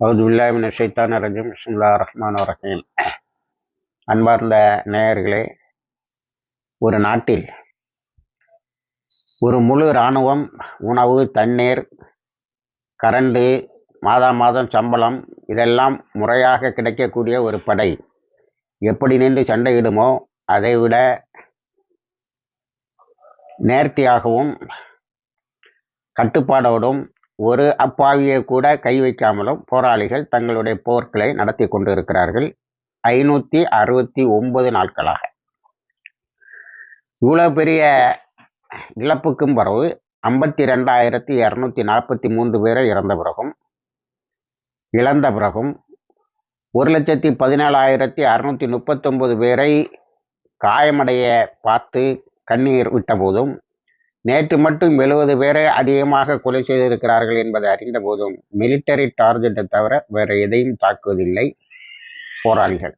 அவுது உல்லாமின் சைத்தான ரஜம். சுல்லா ரஹ்மான் ரஹீம். அன்பார்ந்த நேயர்களே ஒரு நாட்டில் ஒரு முழு இராணுவம் உணவு தண்ணீர் கரண்டு மாதா மாதம் சம்பளம் இதெல்லாம் முறையாக கிடைக்கக்கூடிய ஒரு படை. எப்படி நின்று சண்டையிடுமோ அதைவிட நேர்த்தியாகவும் கட்டுப்பாடோடும் ஒரு அப்பாவியை கூட கை வைக்காமலும் போராளிகள் தங்களுடைய போர்க்களை நடத்தி கொண்டு இருக்கிறார்கள் ஐநூற்றி அறுபத்தி ஒன்பது நாட்களாக. இவ்வளோ பெரிய இழப்புக்கும் பிறகு ஐம்பத்தி ரெண்டாயிரத்தி இரநூத்தி நாற்பத்தி மூன்று பேரை இறந்த பிறகும் இழந்த பிறகும் ஒரு லட்சத்தி பதினேழாயிரத்தி அறுநூற்றி முப்பத்தொம்பது பேரை காயமடைய பார்த்து கண்ணீர் விட்டபோதும் நேற்று மட்டும் எழுபது பேரை அதிகமாக கொலை செய்திருக்கிறார்கள் என்பதை அறிந்த போதும் மிலிட்டரி டார்கெட்டை தவிர வேற எதையும் தாக்குவதில்லை போராளிகள்.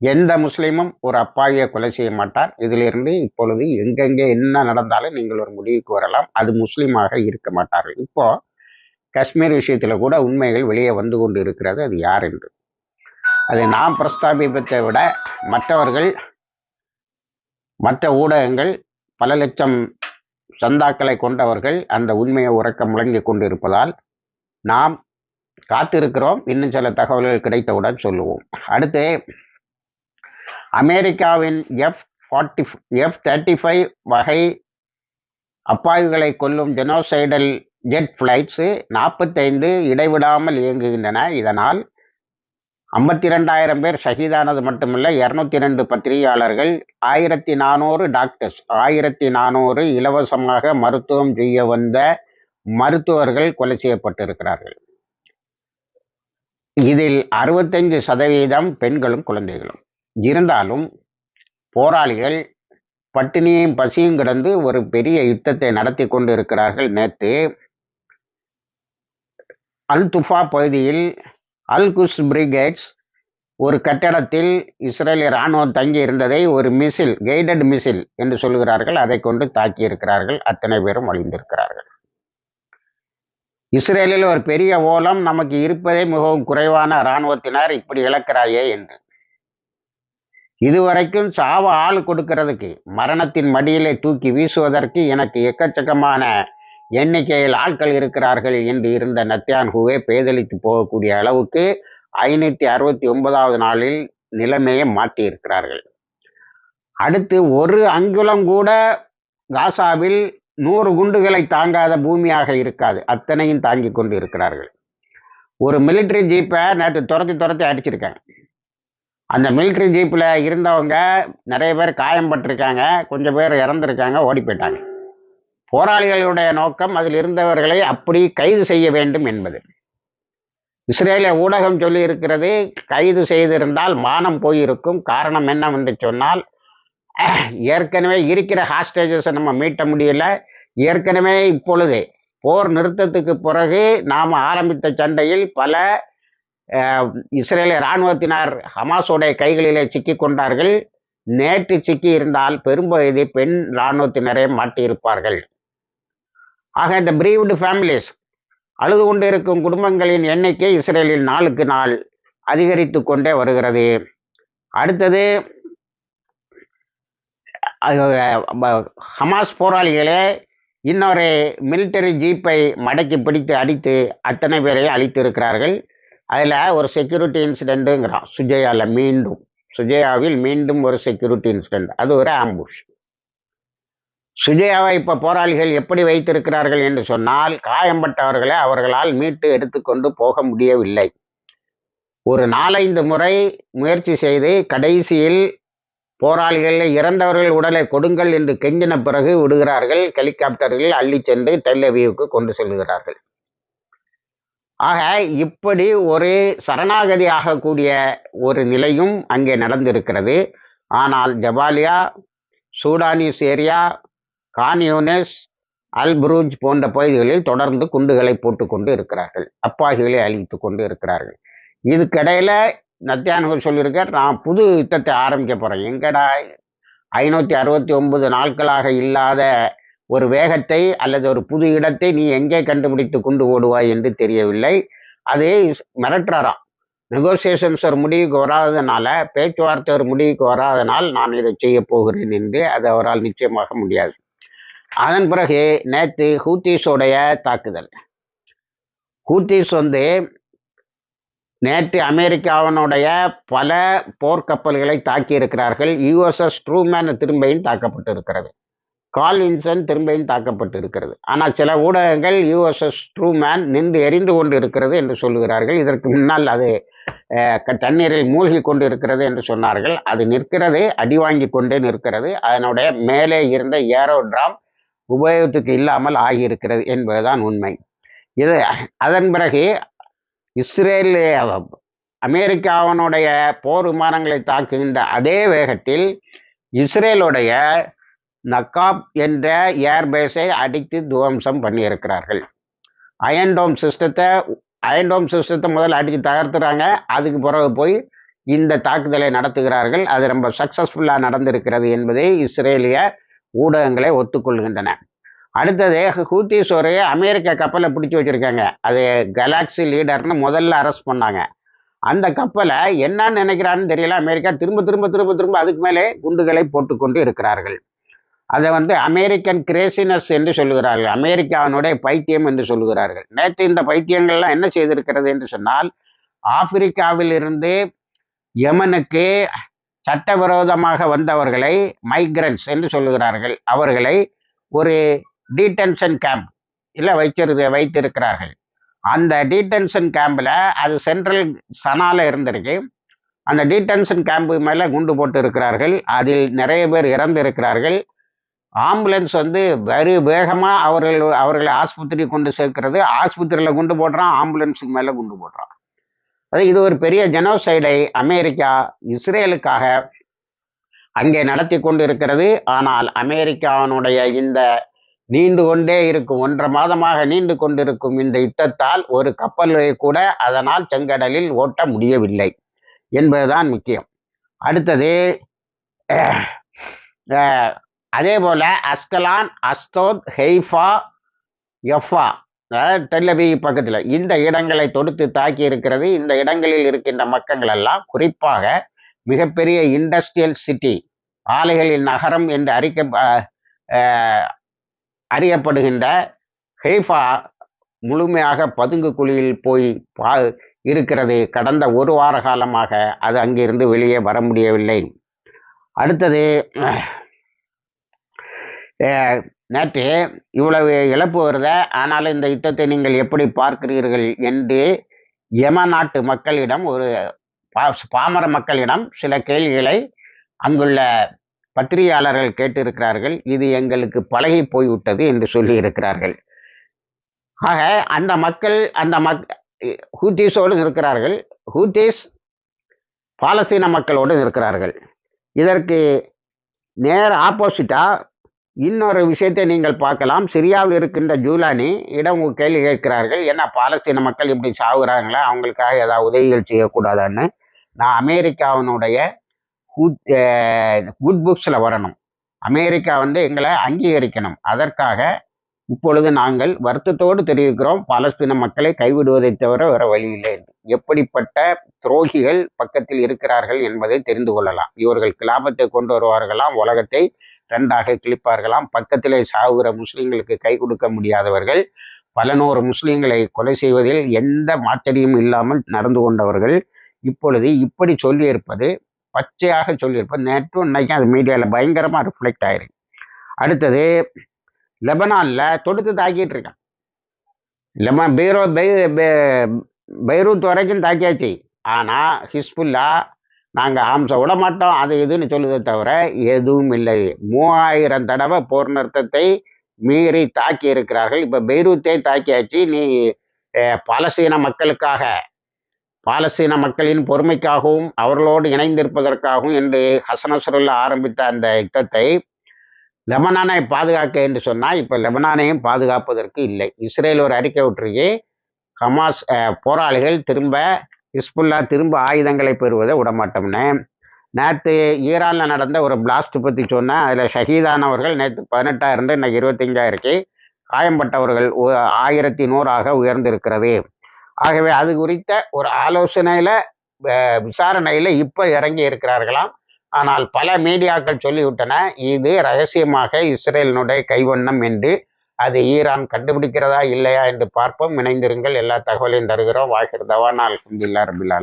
எந்த முஸ்லீமும் ஒரு அப்பாவியை கொலை செய்ய மாட்டார். இதிலிருந்து இப்பொழுது எங்கெங்கே என்ன நடந்தாலும் நீங்கள் ஒரு முடிவுக்கு வரலாம். அது முஸ்லீமாக இருக்க மாட்டார்கள். இப்போ காஷ்மீர் விஷயத்தில் கூட உண்மைகள் வெளியே வந்து கொண்டு இருக்கிறது அது யார் என்று. அதை நாம் பிரஸ்தாபிப்பதை விட மற்றவர்கள் மற்ற ஊடகங்கள் பல லட்சம் சந்தாக்களை கொண்டவர்கள் அந்த உண்மையை உறக்க முழங்கி கொண்டிருப்பதால் நாம் காத்திருக்கிறோம். இன்னும் சில தகவல்கள் கிடைத்தவுடன் சொல்லுவோம். அடுத்து அமெரிக்காவின் F forty F thirty five வகை அப்பாவிகளை கொல்லும் ஜெனோசைடல் ஜெட் ஃப்ளைட்ஸு நாற்பத்தைந்து இடைவிடாமல் இயங்குகின்றன. இதனால் ஐம்பத்தி ரெண்டாயிரம் பேர் ஷஹீதானது மட்டுமல்ல இரநூத்தி ரெண்டு பத்திரிகையாளர்கள் ஆயிரத்தி நானூறு டாக்டர்ஸ் ஆயிரத்தி நானூறு இலவசமாக மருத்துவம் செய்ய வந்த மருத்துவர்கள் கொலை செய்யப்பட்டிருக்கிறார்கள். இதில் அறுபத்தஞ்சு சதவீதம் பெண்களும் குழந்தைகளும். இருந்தாலும் போராளிகள் பட்டினியையும் பசியும் கிடந்து ஒரு பெரிய யுத்தத்தை நடத்தி கொண்டு இருக்கிறார்கள் நேற்று அல் துஃபா பகுதியில் அல் குஸ் பிரிகேட்ஸ் ஒரு கட்டடத்தில் இஸ்ரேலிய இராணுவம் தங்கி இருந்ததை ஒரு மிசில் கைடட் மிசில் என்று சொல்கிறார்கள். அதை கொண்டு தாக்கி இருக்கிறார்கள் அத்தனை பேரும் அழிந்திருக்கிறார்கள். இஸ்ரேலில் ஒரு பெரிய ஓலம் நமக்கு இருப்பதே மிகவும் குறைவான இராணுவத்தினர் இப்படி இழக்கிறாயே என்று. இதுவரைக்கும் சாவ ஆள் கொடுக்கிறதுக்கு மரணத்தின் மடியிலே தூக்கி வீசுவதற்கு எனக்கு எக்கச்சக்கமான எண்ணிக்கையில் ஆட்கள் இருக்கிறார்கள் என்று இருந்த நத்தியான்ஹுவே பேதளித்து போகக்கூடிய அளவுக்கு ஐநூற்றி அறுபத்தி ஒன்பதாவது நாளில் நிலைமையை மாற்றி இருக்கிறார்கள் அடுத்து ஒரு அங்குலம் கூட காசாவில் நூறு குண்டுகளை தாங்காத பூமியாக இருக்காது. அத்தனையும் தாங்கி கொண்டு இருக்கிறார்கள். ஒரு மிலிட்ரி ஜீப்பை நேற்று துரத்தி துரத்தி அடிச்சிருக்காங்க. அந்த மிலிட்ரி ஜீப்பில் இருந்தவங்க நிறைய பேர் காயம்பட்டிருக்காங்க. கொஞ்சம் பேர் இறந்துருக்காங்க ஓடி போயிட்டாங்க. போராளிகளுடைய நோக்கம் அதில் இருந்தவர்களை அப்படி கைது செய்ய வேண்டும் என்பது. இஸ்ரேலிய ஊடகம் சொல்லி இருக்கிறது கைது செய்திருந்தால் மானம் போயிருக்கும். காரணம் என்னவென்று சொன்னால் ஏற்கனவே இருக்கிற ஹாஸ்டேஜஸை நம்ம மீட்ட முடியல. ஏற்கனவே இப்பொழுது போர் நிறுத்தத்துக்கு பிறகு நாம் ஆரம்பித்த சண்டையில் பல இஸ்ரேலிய இராணுவத்தினர் ஹமாஸோடைய கைகளிலே சிக்கி கொண்டார்கள். நேற்று சிக்கி இருந்தால் பெரும்பகுதி பெண் இராணுவத்தினரே மாட்டியிருப்பார்கள். ஆக இந்த பிரீவ்டு ஃபேமிலிஸ் அழுது கொண்டு இருக்கும் குடும்பங்களின் எண்ணிக்கை இஸ்ரேலில் நாளுக்கு நாள் அதிகரித்து கொண்டே வருகிறது. அடுத்தது ஹமாஸ் போராளிகளே இன்னொரு மிலிட்டரி ஜீப்பை மடக்கி பிடித்து அடித்து அத்தனை பேரை அழித்து இருக்கிறார்கள் அதில் ஒரு செக்யூரிட்டி இன்சிடெண்ட்டுங்கிறான் சுஜயாவில் மீண்டும் சுஜயாவில் மீண்டும் ஒரு செக்யூரிட்டி இன்சிடெண்ட் அது ஒரு ஆம்புஷ் சுஜயாவை இப்போ போராளிகள் எப்படி வைத்திருக்கிறார்கள் என்று சொன்னால் காயம்பட்டவர்களை அவர்களால் மீட்டு எடுத்துக்கொண்டு போக முடியவில்லை. ஒரு நாலைந்து முறை முயற்சி செய்து கடைசியில் போராளிகளில் இறந்தவர்கள் உடலை கொடுங்கள் என்று கெஞ்சின பிறகு விடுகிறார்கள். ஹெலிகாப்டர்கள் அள்ளி சென்று டெல்லவியூக்கு கொண்டு செல்கிறார்கள். ஆக இப்படி ஒரு சரணாகதி ஆகக்கூடிய ஒரு நிலையும் அங்கே நடந்திருக்கிறது. ஆனால் ஜபாலியா சூடானிஸ் ஏரியா கான்யூனஸ் அல்புரூஜ் போன்ற பகுதிகளில் தொடர்ந்து குண்டுகளை போட்டுக்கொண்டு இருக்கிறார்கள். அப்பாகிகளை அழித்து கொண்டு இருக்கிறார்கள். இதுக்கிடையில் நத்தியானகர் சொல்லியிருக்கார் நான் புது யுத்தத்தை ஆரம்பிக்க போகிறேன் எங்கடா? ஐநூற்றி அறுபத்தி ஒன்பது நாட்களாக இல்லாத ஒரு வேகத்தை அல்லது ஒரு புது இடத்தை நீ எங்கே கண்டுபிடித்து கொண்டு ஓடுவாய் என்று தெரியவில்லை. அது மிரட்டுறாராம். நெகோசியேஷன்ஸ் ஒரு முடிவுக்கு வராததுனால பேச்சுவார்த்தை ஒரு முடிவுக்கு வராதனால் நான் இதை செய்ய போகிறேன் என்று அது அவரால் நிச்சயமாக முடியாது. அதன் பிறகு நேற்று ஹூத்தீஸோடைய தாக்குதல். ஹூத்தீஸ் வந்து நேற்று அமெரிக்காவினுடைய பல போர்க்கப்பல்களை தாக்கி இருக்கிறார்கள் யுஎஸ்எஸ் ட்ரூமேன் திரும்பியும் தாக்கப்பட்டு இருக்கிறது கால்வின்சன் திரும்பியும் தாக்கப்பட்டு இருக்கிறது ஆனால் சில ஊடகங்கள் யுஎஸ்எஸ் ட்ரூமேன் நின்று எரிந்து கொண்டு இருக்கிறது என்று சொல்லுகிறார்கள். இதற்கு முன்னால் அது தண்ணீரில் மூழ்கி கொண்டு இருக்கிறது என்று சொன்னார்கள். அது நிற்கிறது அடி வாங்கி கொண்டே நிற்கிறது. அதனுடைய மேலே இருந்த ஏரோட்ராம் உபயோகத்துக்கு இல்லாமல் ஆகியிருக்கிறது என்பதுதான் உண்மை. இது அதன் பிறகு இஸ்ரேல் அமெரிக்காவினுடைய போர் விமானங்களை தாக்குகின்ற அதே வேகத்தில் இஸ்ரேலுடைய நக்காப் என்ற ஏர்பேஸை அடித்து துவம்சம் பண்ணியிருக்கிறார்கள். அயன்டோம் சிஸ்டத்தை அயன்டோம் சிஸ்டத்தை முதல்ல அடித்து தகர்த்துறாங்க. அதுக்கு பிறகு போய் இந்த தாக்குதலை நடத்துகிறார்கள். அது ரொம்ப சக்ஸஸ்ஃபுல்லாக நடந்திருக்கிறது என்பதை இஸ்ரேலிய ஊடகங்களை ஒத்துக்கொள்கின்றன. அடுத்தது ஹூத்திஸோரைய அமெரிக்க கப்பலை பிடிச்சி வச்சுருக்காங்க. அது கலாக்சி லீடர்னு முதல்ல அரெஸ்ட் பண்ணாங்க. அந்த கப்பலை என்னன்னு நினைக்கிறான்னு தெரியல. அமெரிக்கா திரும்ப திரும்ப திரும்ப திரும்ப அதுக்கு மேலே குண்டுகளை போட்டுக்கொண்டு இருக்கிறார்கள். அதை வந்து அமெரிக்கன் கிரேசினஸ் என்று சொல்லுகிறார்கள். அமெரிக்காவினுடைய பைத்தியம் என்று சொல்லுகிறார்கள். நேற்று இந்த பைத்தியங்கள்லாம் என்ன செய்திருக்கிறது என்று சொன்னால் ஆப்பிரிக்காவில் இருந்து யமனுக்கு சட்டவிரோதமாக வந்தவர்களை மைக்ரன்ஸ் என்று சொல்லுகிறார்கள். அவர்களை ஒரு டீடென்ஷன் கேம்ப் இல்லை வைக்கிறது வைத்திருக்கிறார்கள். அந்த டீடென்ஷன் கேம்பில் அது சென்ட்ரல் சனால இருந்திருக்கு. அந்த டீடென்ஷன் கேம்பு மேலே குண்டு போட்டு இருக்கிறார்கள் அதில் நிறைய பேர் இறந்து இருக்கிறார்கள் ஆம்புலன்ஸ் வந்து வெறு வேகமாக அவர்கள் அவர்களை ஆஸ்பத்திரி கொண்டு சேர்க்கிறது. ஆஸ்பத்திரியில் குண்டு போடுறான் ஆம்புலன்ஸுக்கு மேலே குண்டு போடுறான். இது ஒரு பெரிய ஜெனோசைடை அமெரிக்கா இஸ்ரேலுக்காக அங்கே நடத்தி கொண்டு இருக்கிறது ஆனால் அமெரிக்காவினுடைய இந்த நீண்டு கொண்டே இருக்கும் ஒன்றரை மாதமாக நீண்டு கொண்டிருக்கும் இந்த யுத்தத்தால் ஒரு கப்பலை கூட அதனால் செங்கடலில் ஓட்ட முடியவில்லை என்பதுதான் முக்கியம். அடுத்தது அதே போல அஸ்கலான் அஸ்தோத் ஹெய்ஃபா எஃபா டெல்லவி பக்கத்தில் இந்த இடங்களை தொடுத்து தாக்கி இருக்கிறது இந்த இடங்களில் இருக்கின்ற மக்கள் எல்லாம் குறிப்பாக மிகப்பெரிய இண்டஸ்ட்ரியல் சிட்டி ஆலைகளின் நகரம் என்று அறிக்க அறியப்படுகின்ற ஹெய்ஃபா முழுமையாக பதுங்கு குழியில் போய் பா இருக்கிறது. கடந்த ஒரு வார காலமாக அது அங்கிருந்து வெளியே வர முடியவில்லை. அடுத்தது நேற்று இவ்வளவு இழப்பு வருத ஆனாலும் இந்த யுத்தத்தை நீங்கள் எப்படி பார்க்கிறீர்கள் என்று யம நாட்டு மக்களிடம் ஒரு பாமர மக்களிடம் சில கேள்விகளை அங்குள்ள பத்திரிகையாளர்கள் கேட்டிருக்கிறார்கள். இது எங்களுக்கு பழகி போய்விட்டது என்று சொல்லி இருக்கிறார்கள் ஆக அந்த மக்கள் அந்த மக் ஹூத்தீஸோடு இருக்கிறார்கள். ஹூத்தீஸ் பாலஸ்தீன மக்களோடு இருக்கிறார்கள். இதற்கு நேர் ஆப்போசிட்டாக இன்னொரு விஷயத்தை நீங்கள் பார்க்கலாம். சிரியாவில் இருக்கின்ற ஜூலானி இடம் கேள்வி கேட்கிறார்கள். ஏன்னா பாலஸ்தீன மக்கள் இப்படி சாகுறாங்களா? அவங்களுக்காக ஏதாவது உதவிகள் செய்யக்கூடாதான்னு. நான் அமெரிக்காவினுடைய குட் குட் புக்ஸில் வரணும். அமெரிக்கா வந்து எங்களை அங்கீகரிக்கணும். அதற்காக இப்பொழுது நாங்கள் வருத்தத்தோடு தெரிவிக்கிறோம். பாலஸ்தீன மக்களை கைவிடுவதை தவிர வேறு வழி இல்லை எப்படிப்பட்ட துரோகிகள் பக்கத்தில் இருக்கிறார்கள் என்பதை தெரிந்து கொள்ளலாம். இவர்கள் கிலாபத்தை கொண்டு வருவார்களாம் உலகத்தை ரெண்டாக கிழிப்பார்களாம். பக்கத்திலே சாகுகிற முஸ்லீம்களுக்கு கை கொடுக்க முடியாதவர்கள் பல நூறு முஸ்லீம்களை கொலை செய்வதில் எந்த மாற்றடியும் இல்லாமல் நடந்து கொண்டவர்கள். இப்பொழுது இப்படி சொல்லியிருப்பது பச்சையாக சொல்லியிருப்பது நேற்றும் இன்னைக்கும் அது மீடியாவில் பயங்கரமாக ரிஃப்ளெக்ட் ஆயிருக்கு. அடுத்தது லெபனானில் தொடுத்து தாக்கிட்டு இருக்கான். லெபன் பீரோ பைரூத் வரைக்கும் தாக்கியாச்சு. ஆனால் ஹிஸ்புல்லா நாங்கள் ஆம்ச விட மாட்டோம் அது இதுன்னு சொல்லுதே தவிர எதுவும் இல்லை. மூவாயிரம் தடவை போர் நிறுத்தத்தை மீறி தாக்கி இருக்கிறார்கள். இப்போ பெய்ரூத்தே தாக்கியாச்சு. நீ பாலஸ்தீன மக்களுக்காக பாலஸ்தீன மக்களின் பொறுமைக்காகவும் அவர்களோடு இணைந்திருப்பதற்காகவும் என்று ஹசனசுரில் ஆரம்பித்த அந்த யுத்தத்தை லெபனானை பாதுகாக்க என்று சொன்னால் இப்போ லெபனானையும் பாதுகாப்பதற்கு இல்லை. இஸ்ரேல் ஒரு அறிக்கை விட்டுருக்கு ஹமாஸ் போராளிகள் திரும்ப ஹிஸ்புல்லா திரும்ப ஆயுதங்களை பெறுவதை விடமாட்டோம்னு. நேற்று ஈரானில் நடந்த ஒரு பிளாஸ்ட் பற்றி சொன்னேன் அதில் ஷஹீதானவர்கள் நேற்று பதினெட்டாயிரம் இன்னைக்கு இருபத்தஞ்சாயிருக்கு காயம்பட்டவர்கள் ஆயிரத்தி நூறாக உயர்ந்திருக்கிறது. ஆகவே அது குறித்த ஒரு ஆலோசனையில் விசாரணையில் இப்போ இறங்கி இருக்கிறார்களாம். ஆனால் பல மீடியாக்கள் சொல்லிவிட்டன இது ரகசியமாக இஸ்ரேலினுடைய கைவண்ணம் என்று அது ஈரான் கண்டுபிடிக்கிறதா இல்லையா என்று பார்ப்போம். இணைந்திருங்கள். எல்லா தகவலையும் தருகிறோம். வாகிர் தவானா அல்ஹம்துலில்லாஹ் ரபில்